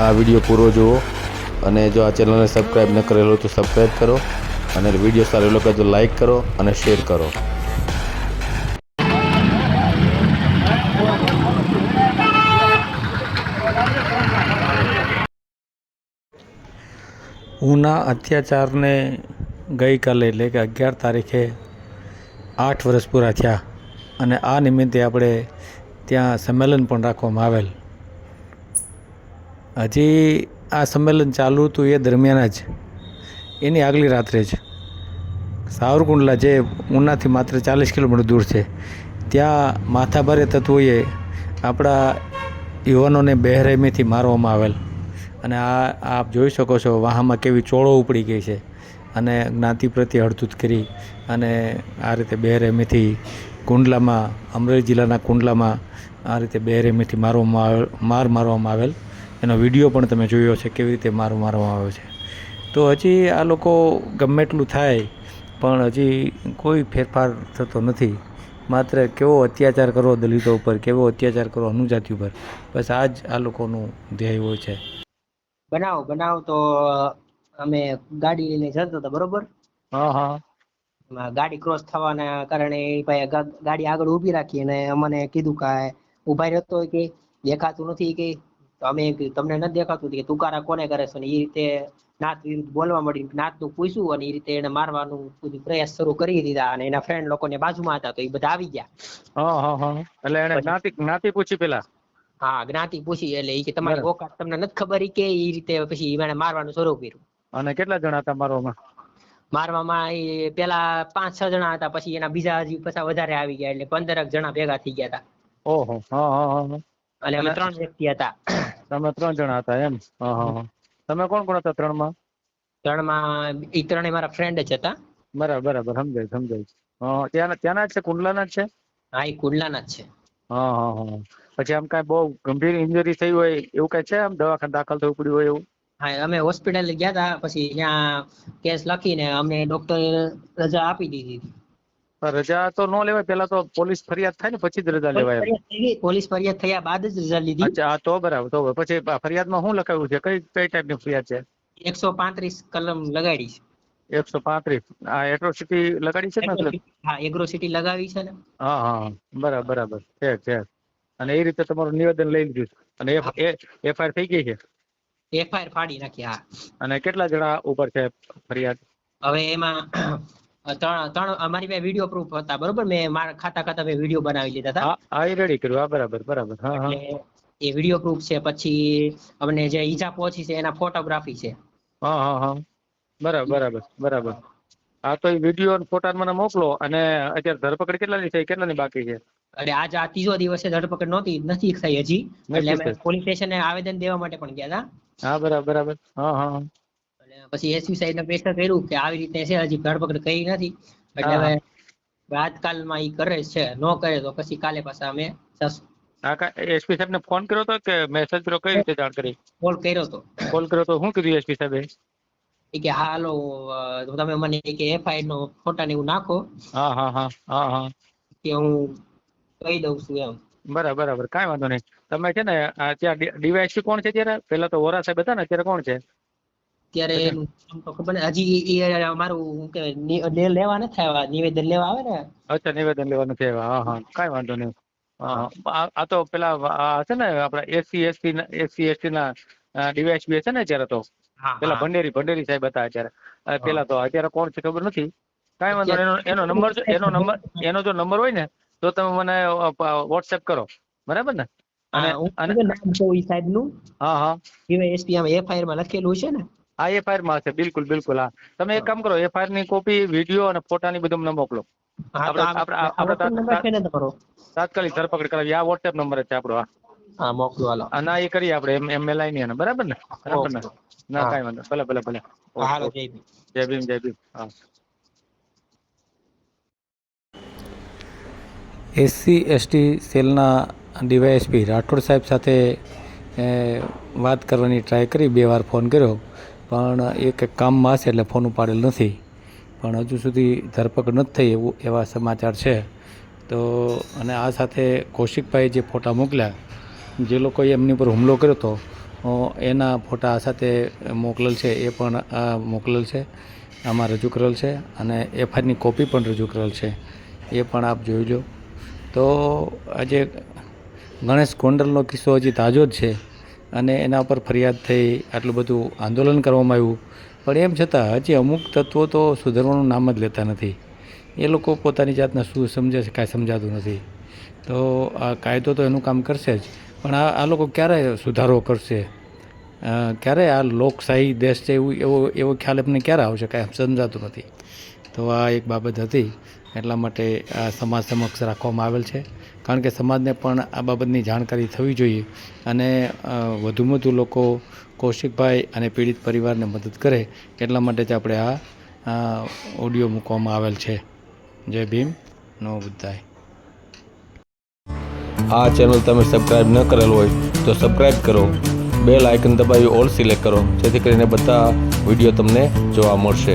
આ વીડિયો પૂરો જુઓ અને જો આ ચેનલને સબસ્ક્રાઈબ ન કરેલો તો સબસ્ક્રાઈબ કરો અને વીડિયો સારો લાગે તો લાઈક કરો અને શેર કરો. ઉના અત્યાચારને ગઈકાલે એટલે કે અગિયાર તારીખે આઠ વર્ષ પૂરા થયા અને આ નિમિત્તે આપણે ત્યાં સંમેલન પણ રાખવામાં આવેલ. હજી આ સંમેલન ચાલુ હતું એ દરમિયાન જ. એની આગલી રાત્રે જ. સાવરકુંડલા જે ઉનાથી માત્ર ચાલીસ કિલોમીટર દૂર છે, ત્યાં માથાભારે તત્વોએ આપણા યુવાનોને બેરહેમીથી મારવામાં આવેલ. અને આ આપ જોઈ શકો છો, વાહામાં કેવી ચોળો ઉપડી ગઈ છે અને જ્ઞાતિ પ્રત્યે હડતૂત કરી અને આ રીતે બેરહેમીથી કુંડલામાં, અમરેલી જિલ્લાના કુંડલામાં આ રીતે બેરહેમીથી મારવામાં આવેલ, માર મારવામાં આવેલ. એનો વીડિયો પણ તમે જોયો છે કેવી રીતે માર મારવામાં આવ્યો છે. તો હજી આ લોકો ગમે એટલું થાય પણ હજી કોઈ ફેરફાર થતો નથી. માત્ર કેવો અત્યાચાર કરવો દલિતો ઉપર કેવો અત્યાચાર કરવો અનુજાતિ ઉપર બસ આ જ આ લોકોનું ધ્યેય હોય છે. બનાવ બનાવ તો અમે ગાડી લઈને જતા હતા બરોબર? હા હા. ગાડી ક્રોસ થવાના કારણે એ ભાઈ ગાડી આગળ ઊભી રાખી અને અમને કીધું કે ઊભા રહેતો કે દેખાતું નથી કે તો અમે એમ કીધું તમને નથી દેખાતું. કે તુકારા કોને કરે છે? અને એ રીતે નાથ વિરુદ્ધ બોલવા મળી નાતનું પૂછ્યું અને એ રીતે એને મારવાનું બધું પ્રયાસ શરૂ કરી દીધા અને એના ફ્રેન્ડ લોકોને બાજુમાં હતા તો એ બધા આવી ગયા. એટલે એને જ્ઞાતિ જ્ઞાતિ પૂછી પેલા? હા જ્ઞાતિ પૂછી એટલે એ કે તમારી ઓકાત તમને નથી ખબર કે એ રીતે પછી એને મારવાનું શરૂ કર્યું. અને કેટલા જણા હતા મારવામાં? મારવામાં એ પેલા પાંચ છ જણા હતા પછી એના બીજા હજી પછી વધારે આવી ગયા એટલે પંદરક જણા ભેગા થઈ ગયા હતા. ઓહો હા હા હા. અમે અને- ત્રણ વ્યક્તિ હતા. તમે ત્રણ જણા હતા એમ? હા હા તમે કોણ કોણ હતા ત્રણમાં ત્રણમાં ઈ ત્રણેય મારા ફ્રેન્ડ જ હતા. બરાબર બરાબર. સમજાય સમજાય. ત્યાંના ત્યાંના જ છે? કુંડલાના જ છે? હા એ કુંડલાના જ છે. હા હા હા. પછી આમ કાંઈ બહુ ગંભીર ઇન્જરી થઈ હોય એવું કાંઈ છે આમ? દવાખાને દાખલ થવું પડ્યું હોય એવું? હા અમે હોસ્પિટલ ગયા હતા પછી ત્યાં કેસ લખીને અમને ડોક્ટરે રજા આપી દીધી હતી. રજા તો ન લેવાય પેલા તો પોલીસ ફરિયાદ થાય ને પછી જ રજા લેવાય. પોલીસ ફરિયાદ થયા બાદ જ રજા લીધી. અચ્છા તો બરાબર તો. પછી ફરિયાદમાં શું લખાયું છે? કઈ કઈ ટાઈપની ફરિયાદ છે? એકસો પાંત્રીસ કલમ લગાડી છે. એકસો પાંત્રીસ. આ એટ્રોસિટી લગાડી છે ને હા એગ્રોસિટી લગાવી છે ને. હા હા. બરાબર બરાબર. છે છે. અને એ રીતે તમારું નિવેદન લઈ લીધું છે. અને એફઆઈઆર થઈ ગઈ છે? એફઆઈઆર ફાડી નાખી હા. અને કેટલા જણા ઉપર છે ફરિયાદ? હવે એમાં ત્રણ ત્રણ અમારી પાસે વીડિયો પ્રૂફ હતા બરોબર? મેં મારા ખાતા ખાતા મેં વીડિયો બનાવી લીધા હતા. હા હા એ રેડી કર્યું. હા બરાબર બરાબર. હા હા. એ વીડિયો પ્રૂફ છે પછી અમને જે ઈજા પહોંચી છે એના ફોટોગ્રાફી છે. હા હા હા. બરાબર બરાબર બરાબર. હા તો એ વીડિયો અને ફોટા મને મોકલો અને અત્યારે ધરપકડ કેટલાની થઈ કેટલાની બાકી છે? અરે આજ આ ત્રીજો દિવસ છે ધરપકડ નહોતી નથી થઈ હજી. એટલે. પોલીસ સ્ટેશને આવેદન દેવા માટે પણ ગયા હતા. હા બરાબર બરાબર. હા હા. પછી એસપી સાહેબ ને પ્રેશર કર્યું કે આવી રીતે છે હજી ધરપકડ કરી નથી. એટલે હવે આજકાલમાં ઈ કરે છે. નો કરે તો પછી કાલે પાછા અમે જશું. એસપી સાહેબ ને ફોન કર્યો હતો કે મેસેજ કર્યો? કઈ રીતે જાણ કરી કોલ કર્યો તો. કોલ કર્યો તો શું કીધું એસપી સાહેબે? કે હાલો તમે મને કે એફઆઈઆર નો ફોટા ને એવું નાખો. હા હા હા હા હા. કે હું કહી દઉં છું એમ. બરાબર બરાબર. કાંઈ વાંધો નહીં. તમે છે ને ત્યાં ડીવાયસપી કોણ છે ત્યારે પેલા તો વોરા સાહેબ હતા ને અત્યારે કોણ છે? ત્યારે તો ખબર હજી એ અમારું શું કહેવાય લેવા નથી આવ્યા. નિવેદન લેવા આવે ને? અચ્છા નિવેદન લેવા નથી આવ્યા. હા હા. કાંઈ વાંધો નહીં. હા હા. આ તો પેલા છે ને આપડા એસસી એસટી એસસી એસટી ના ડીવાયસપી છે ને અત્યારે તો? પેલા ભંડેરી ભંડેરી સાહેબ હતા અત્યારે. પેલા તો. અત્યારે કોણ છે ખબર નથી. કાંઈ વાંધો. એનો એનો નંબર એનો નંબર એનો જો નંબર હોય ને તો તમે મને વોટ્સએપ કરો. બરાબર ને? અને હા, હું નામ કહું ઈ સાહેબનું. હા હા. એસપી આમ એફઆઈઆરમાં લખેલું છે ને? હા એફઆઈઆરમાં હશે બિલકુલ બિલકુલ હા. તમે એક કામ કરો એફઆઈઆરની કોપી વીડિયો અને ફોટાની બધું મને મોકલો. ને તાત્કાલિક ધરપકડ કરાવી. આ વોટ્સએપ નંબર છે આપણો હા. હા મોકલો હાલો. અને એ કરીએ આપણે એમ એમ મેલાઈ ની બરાબર ને? બરાબર ને? ના. કાંઈ વાંધો ભલે ભલે ભલે. હાલો જય ભીમ. જય ભીમ જય ભીમ. હા. એસસી એસટી સેલના ડીવાયએસપી રાઠોડ સાહેબ સાથે વાત કરવાની ટ્રાય કરી. બે વાર ફોન કર્યો. પણ એક કામમાં હશે એટલે ફોન ઉપાડેલ નથી. પણ હજુ સુધી ધરપકડ નથી થઈ એવું એવા સમાચાર છે. તો અને આ સાથે કૌશિકભાઈ જે ફોટા મોકલ્યા, જે લોકોએ એમની પર હુમલો કર્યો હતો એના ફોટા આ સાથે મોકલેલ છે, એ પણ આ મોકલેલ છે, આમાં રજૂ કરેલ છે અને એફઆઈઆરની કોપી પણ રજૂ કરેલ છે. એ પણ આપ જોઈ લો. તો આજે ગણેશ ગોંડલનો કિસ્સો હજી તાજો જ છે. અને એના પર ફરિયાદ થઈ, આટલું બધું આંદોલન કરવામાં આવ્યું. પણ એમ છતાં હજી અમુક તત્વો તો સુધરવાનું નામ જ લેતા નથી. એ લોકો પોતાની જાતને શું સમજે છે, કાંઈ સમજાતું નથી. તો આ કાયદો તો એનું કામ કરશે જ. પણ આ આ લોકો ક્યારે સુધારો કરશે? ક્યારે આ લોકશાહી દેશ છે એવું, એવો એવો ખ્યાલ એમને ક્યારે આવશે? કાંઈ સમજાતું નથી. તો આ એક બાબત હતી. એટલા માટે આ સમાજ સમક્ષ રાખવામાં આવેલ છે. કારણ કે સમાજને પણ આ બાબતની જાણકારી થવી જોઈએ અને વધુમાં વધુ લોકો કૌશિકભાઈ અને પીડિત પરિવારને મદદ કરે એટલા માટે જ આપણે આ ઓડિયો મૂકવામાં આવેલ છે. જય ભીમ, નો બુદ્ધાય આ ચેનલ તમે સબસ્ક્રાઇબ ન કરેલ હોય તો સબસ્ક્રાઇબ કરો. બે આઇકન દબાવી ઓલ સિલેક્ટ કરો, જેથી કરીને બધા વીડિયો તમને જોવા મળશે.